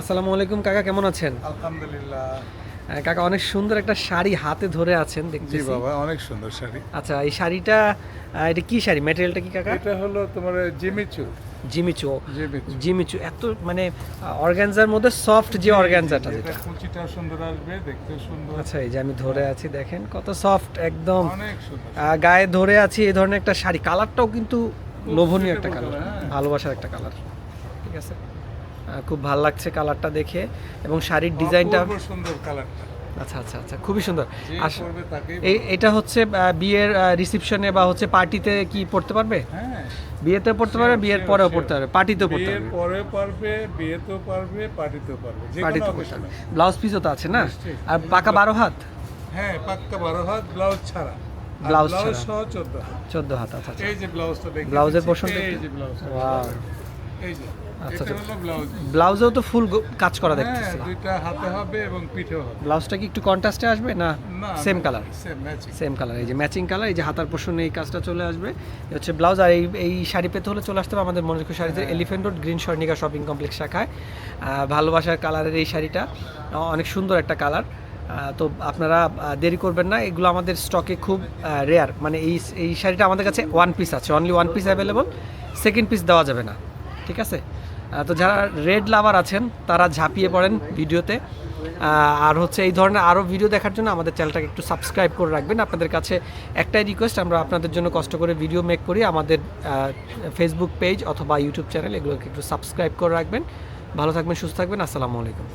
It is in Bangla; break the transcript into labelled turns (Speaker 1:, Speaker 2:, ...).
Speaker 1: আসসালামু আলাইকুম কাকা কেমন আছেন?
Speaker 2: আলহামদুলিল্লাহ।
Speaker 1: কাকা অনেক সুন্দর একটা শাড়ি হাতে ধরে আছেন
Speaker 2: জি বাবা অনেক সুন্দর শাড়ি।
Speaker 1: আচ্ছা এই শাড়িটা এটা কি শাড়ি? ম্যাটেরিয়ালটা কি কাকা?
Speaker 2: এটা হলো তোমার জিমিচু।
Speaker 1: জিমিচু।
Speaker 2: জিমিচু।
Speaker 1: এত মানে অর্গানজার মধ্যে সফট যে অর্গানজাটা যেটা।
Speaker 2: কুচিটা সুন্দর আসবে দেখতে সুন্দর।
Speaker 1: আচ্ছা এই যে আমি ধরে আছি দেখেন কত সফট একদম।
Speaker 2: অনেক সুন্দর
Speaker 1: গায়ে ধরে আছি এই ধরনের একটা শাড়ি। কালারটাও কিন্তু লোভনীয় একটা কালার
Speaker 2: হ্যাঁ।
Speaker 1: ভালোবাসার একটা কালার ঠিক আছে? খুব ভালো লাগছে কালারটা দেখে এবং শাড়ির ডিজাইনটা
Speaker 2: সুন্দর কালারটা।
Speaker 1: আচ্ছা আচ্ছা আচ্ছা খুবই সুন্দর। এটা হচ্ছে বিয়ের রিসেপশনে বা হচ্ছে পার্টিতে কি পড়তে পারবে?
Speaker 2: হ্যাঁ।
Speaker 1: বিয়েতে পড়তে পারবে বিয়ের পরেও পড়তে পারবে পার্টিতেও পড়তে পারবে।
Speaker 2: পরে পারবে বিয়েতেও পারবে পার্টিতেও পারবে যে কোনো
Speaker 1: পার্টিতে পড়তে পারবে। ব্লাউজ পিসও তো আছে না? আর পাকা বারো হাত?
Speaker 2: হ্যাঁ পাক্কা বারো হাত ব্লাউজ ছাড়া। ব্লাউজ
Speaker 1: ছাড়া।
Speaker 2: সহ চোদ্দ হাত।
Speaker 1: চোদ্দ হাত আচ্ছা আচ্ছা।
Speaker 2: এই যে ব্লাউজটা দেখে
Speaker 1: ব্লাউজের পোর্শনটা
Speaker 2: এই যে ব্লাউজ. এই যে
Speaker 1: আচ্ছা, আচ্ছা। ব্লাউজেও তো ফুল কাজ করা
Speaker 2: হ্যাঁ
Speaker 1: দেখতেছি।
Speaker 2: দুইটা হাতে হবে এবং পিঠেও হবে।
Speaker 1: ব্লাউজটা কি একটু কন্ট্রাস্টে আসবে না সেম কালার
Speaker 2: সেম
Speaker 1: কালার এই যে ম্যাচিং কালার এই যে হাতার পোর্শনে এই কাজটা চলে আসবে। হচ্ছে ব্লাউজ আর এই এই শাড়ি পেতে হলে চলে আসতে হবে আমাদের মনোজ শাড়িতে elephant road green Swarnika shopping complex শাখায়। ভালোবাসার কালারের এই শাড়িটা অনেক সুন্দর একটা কালার তো আপনারা দেরি করবেন না এগুলো আমাদের স্টকে খুব রেয়ার মানে এই এই শাড়িটা আমাদের কাছে ওয়ান পিস আছে only one piece available second piece দেওয়া যাবে না। ঠিক আছে? তো যারা রেড লাভার আছেন, তারা ঝাঁপিয়ে পড়েন ভিডিওতে। আর হচ্ছে এই ধরনের আরও ভিডিও দেখার জন্য আমাদের চ্যানেলটাকে একটু সাবস্ক্রাইব করে রাখবেন। আপনাদের কাছে একটাই রিকোয়েস্ট আমরা আপনাদের জন্য কষ্ট করে ভিডিও মেক করি। আমাদের ফেসবুক পেজ অথবা ইউটিউব চ্যানেল এগুলোকে একটু সাবস্ক্রাইব করে রাখবেন। ভালো থাকবেন, সুস্থ থাকবেন। আসসালামু আলাইকুম।